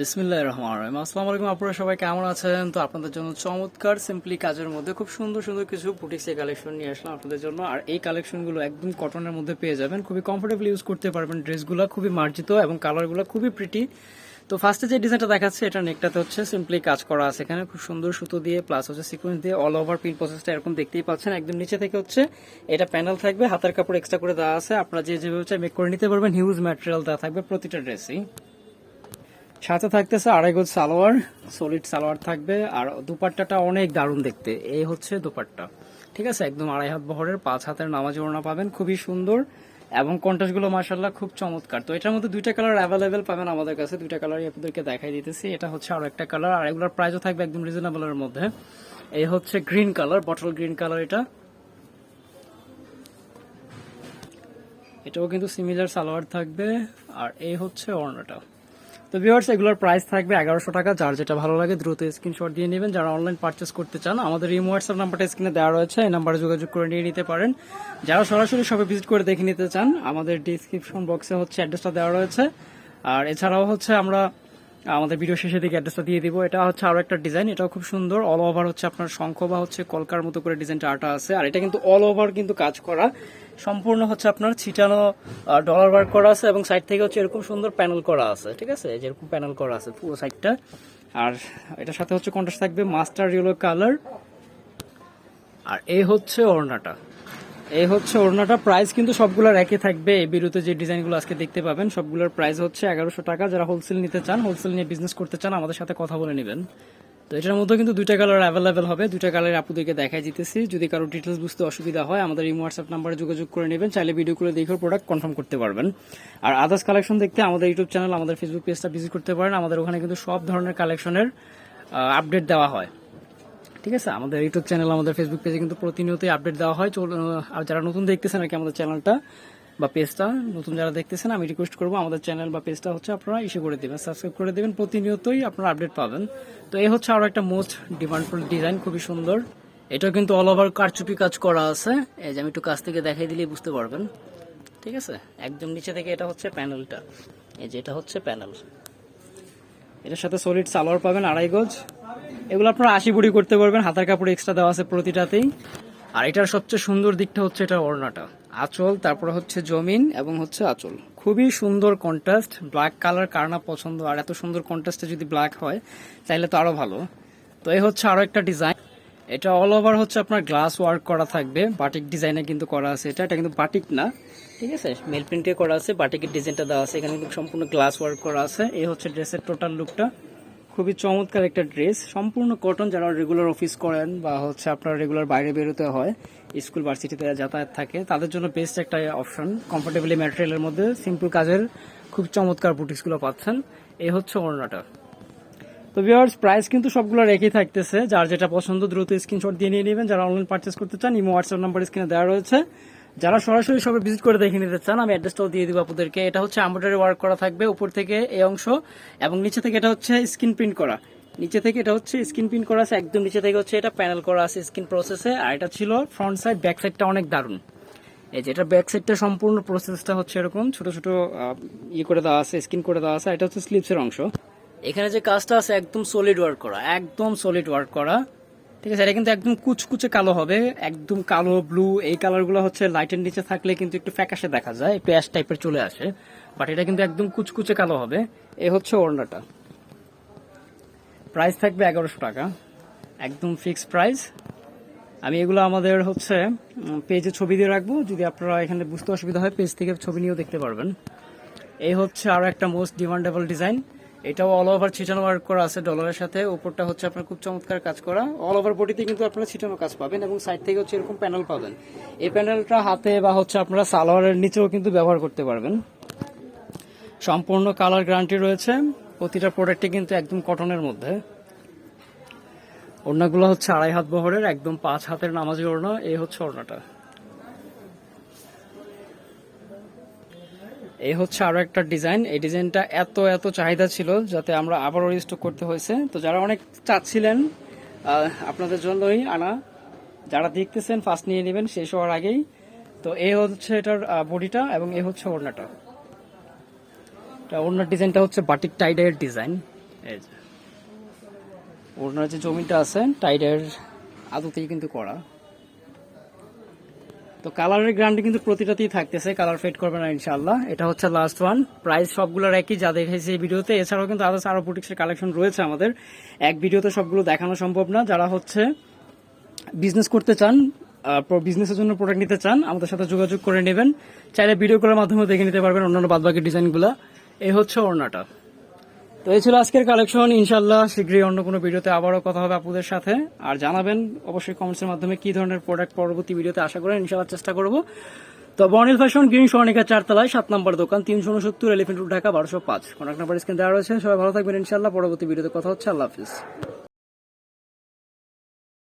বিসমিল্লাহ রহমান রহিম। আসসালামু আলাইকুম, আপনারা সবাই কেমন আছেন? তো আপনাদের জন্য চমৎকার সিম্পলি কাজের মধ্যে খুব সুন্দর সুন্দর কিছু বুটিক্সের কালেকশন নিয়ে আসলাম আপনাদের জন্য। আর এই কালেকশনগুলো একদম কটনের মধ্যে পেয়ে যাবেন। খুবই কমফোর্টেবল ইউজ করতে পারবেন। ড্রেসগুলো খুবই মার্জিত এবং কালারগুলো খুবই প্রিটি তো ফার্স্টে যে ডিজাইনটা দেখাচ্ছে, এটা নেকটাতে হচ্ছে সিম্পলি কাজ করা আছে এখানে। খুব সুন্দর সুতো দিয়ে প্লাস হচ্ছে সিকোয়েন্স দিয়ে অল ওভার পিন প্রসেসটা এরকম দেখতেই পাচ্ছেন। একদম নিচে থেকে হচ্ছে এটা প্যানেল থাকবে। হাতের কাপড় এক্সট্রা করে দেওয়া আছে। আপনারা যে যেভাবে চাই মেক করে নিতে পারবেন। হিউজ ম্যাটেরিয়াল দেওয়া থাকবে প্রতিটা ড্রেসই সাথে থাকতেছে আড়াই গজ সালোয়ার সলিড সালোয়ার থাকবে। আর দুপাট্টাটা অনেক দারুণ দেখতে। এই হচ্ছে দুপাট্টা। ঠিক আছে? একদম আড়াই হাত বহরের, পাঁচ হাতের নামাজ ওড়না পাবেন। খুবই সুন্দর। এবং কন্ট্রাস্টগুলো মার্শাল্লাহ খুব চমৎকার। তো এটার মধ্যে দুইটা কালার অ্যাভেলেবেল পাবেন আমাদের কাছে। দুইটা কালারই আপনাদেরকে দেখাই দিতেছি। এটা হচ্ছে আরও একটা কালার আর এগুলোর প্রাইসও থাকবে একদম রিজনেবলের মধ্যে। এই হচ্ছে green colour bottle green colour এটা। এটাও কিন্তু সিমিলার সালোয়ার থাকবে। আর এই হচ্ছে ওড়নাটা। তো ভিউয়ার্স এগুলোর প্রাইস থাকবে এগারোশো টাকা। যার যেটা ভালো লাগে দ্রুত স্ক্রিনশট দিয়ে নেবেন। যারা অনলাইন পারচেস করতে চান, আমাদের এই হোয়াটসঅ্যাপ নাম্বারটা স্ক্রিনে দেওয়া রয়েছে। এই নাম্বারে যোগাযোগ করে নিয়ে নিতে পারেন। যারা সরাসরি সবে ভিজিট করে দেখে নিতে চান, আমাদের ডিসক্রিপশন বক্সে হচ্ছে অ্যাড্রেসটা দেওয়া রয়েছে। আর এছাড়াও হচ্ছে আমরা আমাদের ভিডিও শেষে দিকে অ্যাড্রেসটা দিয়ে দিব। এটা হচ্ছে আরও একটা ডিজাইন এটাও খুব সুন্দর। অল ওভার হচ্ছে আপনার শঙ্খ বা হচ্ছে কলকার মতো করে ডিজাইনটা আটা আছে। আর এটা কিন্তু অল ওভার কিন্তু কাজ করা। সম্পূর্ণ হচ্ছে আপনার ছিটানো ডলার ওয়ার্ক করা আছে এবং সাইড থেকে হচ্ছে এরকম সুন্দর প্যানেল করা আছে, ঠিক আছে? যেরকম প্যানেল করা আছে পুরো সাইডটা আর এটার সাথে হচ্ছে কন্ট্রাস্ট থাকবে মাস্টার ইয়েলো কালার আর এই হচ্ছে ওড়নাটা। এই হচ্ছে ওড়নাটা। প্রাইস কিন্তু সবগুলোর একই থাকবে। এই বিরুতে যে ডিজাইনগুলো আজকে দেখতে পাবেন, সবগুলোর প্রাইস হচ্ছে এগারোশো টাকা। যারা হোলসেল নিতে চান হোলসেল নিয়ে বিজনেস করতে চান, আমাদের সাথে কথা বলে নেবেন। তো এটার মধ্যে কিন্তু দুইটা কালার অ্যাভেলেবেল হবে। দুইটা কালার আপুদেরকে দেখাই দিতেছি। যদি কারও ডিটেলস বুঝতে অসুবিধা হয়, আমাদের এই হোয়াটসঅ্যাপ নাম্বারে যোগাযোগ করে নেবেন। চাইলে ভিডিও করে দেখে প্রোডাক্ট কনফার্ম করতে পারবেন। আর আদার্স কালেকশন দেখতে আমাদের ইউটিউব চ্যানেল আমাদের ফেসবুক পেজটা ভিজিট করতে পারেন। আমাদের ওখানে কিন্তু সব ধরনের কালেকশনের আপডেট দেওয়া হয়। ঠিক আছে? আমাদের ইউটিউব চ্যানেল, আমাদের ফেসবুক পেজে কিন্তু প্রতিনিয়তই আপডেট দেওয়া হয়। আর যারা নতুন দেখতেছেন আর কি আমাদের চ্যানেলটা বা পেজটা নতুন যারা দেখতেছেন, আমি রিকোয়েস্ট করব আমাদের চ্যানেল বা পেজটা হচ্ছে আপনারা ইস্যু করে দেবেন সাবস্ক্রাইব করে দেবেন, প্রতিনিয়তই আপনারা আপডেট পাবেন। তো এই হচ্ছে আরও একটা মোস্ট ডিমান্ডফুল ডিজাইন খুবই সুন্দর। এটা কিন্তু অল ওভার কারচুপি কাজ করা আছে। এই যে আমি একটু কাছ থেকে দেখাই দিলেই বুঝতে পারবেন। ঠিক আছে? একদম নিচে থেকে এটা হচ্ছে প্যানেলটা এই যে এটা হচ্ছে প্যানেল এটার সাথে সলিড সালোয়ার পাবেন আড়াই গজ। এগুলো আপনারা আশি বুড়ি করতে পারবেন, হাতার কাপড় এক্সট্রা দেওয়া আছে প্রতিটাতেই। আর এটার সবচেয়ে সুন্দর দিকটা হচ্ছে এটা ওড়নাটা। আঁচল, তারপরে হচ্ছে জমিন এবং হচ্ছে আঁচল। খুবই সুন্দর কন্ট্রাস্ট ব্ল্যাক কালার কার না পছন্দ, আর এত সুন্দর কন্ট্রাস্টে যদি ব্ল্যাক হয় তাহলে তো আরও ভালো। তো এই হচ্ছে আরও একটা ডিজাইন এটা অল ওভার হচ্ছে আপনার গ্লাস ওয়ার্ক করা থাকবে বাটিক ডিজাইনে কিন্তু করা আছে। এটা এটা কিন্তু বাটিক না, ঠিক আছে? মেল প্রিন্টে করা আছে বাটিকের ডিজাইনটা দেওয়া আছে। এখানে কিন্তু সম্পূর্ণ গ্লাস ওয়ার্ক করা আছে। এই হচ্ছে ড্রেসের টোটাল লুকটা খুবই চমৎকার একটা ড্রেস সম্পূর্ণ কটন যারা রেগুলার অফিস করেন বা হচ্ছে আপনার রেগুলার বাইরে বেরোতে হয় স্কুল ভার্সিটিতে যাতায়াত থাকে, তাদের জন্য বেস্ট একটা অপশন কমফোর্টেবলি ম্যাটেরিয়ালের মধ্যে সিম্পল কাজের খুব চমৎকার বুটিক্সগুলো পাচ্ছেন। এই হচ্ছে ওড়নাটা। তো ভিউয়ার্স প্রাইস কিন্তু সবগুলো রেখেই থাকতেছে। যার যেটা পছন্দ, দ্রুত স্ক্রিনশট দিয়ে নিয়ে নেবেন। যারা অনলাইন পার্চেস করতে চান, ইমো হোয়াটসঅ্যাপ নাম্বার স্ক্রিনে দেওয়া রয়েছে। যারা সরাসরি সবে ভিজিট করে দেখে নিতে চান, আমি অ্যাড্রেসটাও দিয়ে দিব আপনাদেরকে। এটা হচ্ছে এমব্রয়ডারি ওয়ার্ক করা থাকবে, উপর থেকে এই অংশ এবং নিচে থেকে এটা হচ্ছে স্ক্রিন প্রিন্ট করা। নিচে থেকে এটা হচ্ছে স্ক্রিন প্রিন্ট করা আছে, একদম নিচে থেকে হচ্ছে এটা প্যানেল করা আছে স্ক্রিন প্রসেসে আর এটা ছিল ফ্রন্ট সাইড ব্যাক সাইডটা অনেক দারুণ। এই যে এটা ব্যাক সাইডটা সম্পূর্ণ প্রসেসটা হচ্ছে এরকম। ছোট ছোট ইয়ে করে দেওয়া আছে স্ক্রিন করে দেওয়া আছে। এটা হচ্ছে স্লিপসের অংশ। এখানে যে কাজটা আছে, একদম সলিড ওয়ার্ক করা, একদম সলিড ওয়ার্ক করা। ঠিক আছে, এটা কিন্তু একদম কুচকুচে কালো হবে, একদম কালো ব্লু এই কালারগুলো হচ্ছে লাইটের নিচে থাকলে কিন্তু একটু ফ্যাকাশে দেখা যায় একটু অ্যাশ টাইপের চলে আসে। বাট এটা কিন্তু একদম কুচকুচে কালো হবে, এ হচ্ছে ওড়নাটা। প্রাইস থাকবে এগারোশো টাকা, একদম ফিক্সড প্রাইস আমি এগুলো আমাদের হচ্ছে পেজে ছবি দিয়ে রাখব, যদি আপনারা এখানে বুঝতে অসুবিধা হয় পেজ থেকে ছবি নিয়েও দেখতে পারবেন। এই হচ্ছে আরও একটা মোস্ট ডিমান্ডেবল ডিজাইন এটাও অল ওভার ছিটানো ওয়ার্ক করা আছে ডলারের সাথে। উপরটা হচ্ছে আপনার খুব চমৎকার কাজ করা। অল ওভার বডিতে কিন্তু আপনারা ছিটানো কাজ পাবেন এবং সাইড থেকে হচ্ছে এরকম প্যানেল পাবেন। এই প্যানেলটা হাতে বা হচ্ছে আপনারা সালোয়ারের নিচেও কিন্তু ব্যবহার করতে পারবেন। সম্পূর্ণ কালার গ্যারান্টি রয়েছে। প্রতিটা প্রোডাক্টে কিন্তু একদম কটনের মধ্যে। ওড়নাগুলো হচ্ছে আড়াই হাত বহরের, একদম পাঁচ হাতের নামাজি ওড়না। এই হচ্ছে ওড়নাটা। এই হচ্ছে আরও একটা ডিজাইন। এই ডিজাইনটা এত এত চাহিদা ছিল যাতে আমরা আবারও রিস্টক করতে হয়েছে। তো যারা অনেক চাচ্ছিলেন আপনাদের জন্যই আনা। যারা দেখতেছেন ফার্স্ট নিয়ে নেবেন, শেষ হওয়ার আগেই। তো এই হচ্ছে এটার বডিটা এবং এই হচ্ছে ওড়নাটা। ওড়নার ডিজাইনটা হচ্ছে বাটিক টাইডের ডিজাইন। এই যে। ওনার যে জমিটা আছে টাইডের আদতেই কিন্তু করা। তো কালারের গ্রান্ডি কিন্তু প্রতিটাতেই থাকতেছে, কালার ফেড করবে না ইনশাল্লাহ এটা হচ্ছে লাস্ট ওয়ান প্রাইস সবগুলোর একই, যা দেখেছি এই ভিডিওতে। এছাড়াও কিন্তু আদার্স আরও বুটিক্সের কালেকশন রয়েছে আমাদের। এক ভিডিওতে সবগুলো দেখানো সম্ভব না। যারা হচ্ছে বিজনেস করতে চান বিজনেসের জন্য প্রোডাক্ট নিতে চান, আমাদের সাথে যোগাযোগ করে নেবেন। চাইলে ভিডিও কলের মাধ্যমে দেখে নিতে পারবেন অন্যান্য বাদবাকি ডিজাইনগুলো এই হচ্ছে ওড়নাটা। তো এই ছিল আজকের কালেকশন ইনশাল্লাহ শীঘ্রই অন্য কোনো ভিডিওতে আবারও কথা হবে আপুদের সাথে। আর জানাবেন অবশ্যই কমেন্টসের মাধ্যমে কি ধরনের প্রোডাক্ট পরবর্তী ভিডিওতে আশা করেন ইনশাল্লাহ চেষ্টা করব। তো বর্নিল ফ্যাশন গ্রিন সোনিকা চারতলায়, সাত নম্বর দোকান, তিনশো উনসত্তর এলিফেন্ট রোড ঢাকা, বারোশো পাঁচ। কন্ট্যাক্ট নাম্বার স্ক্রিন দেওয়া রয়েছে। সবাই ভালো থাকবেন ইনশাল্লাহ পরবর্তী ভিডিওতে কথা হচ্ছে। আল্লাহ হাফিজ।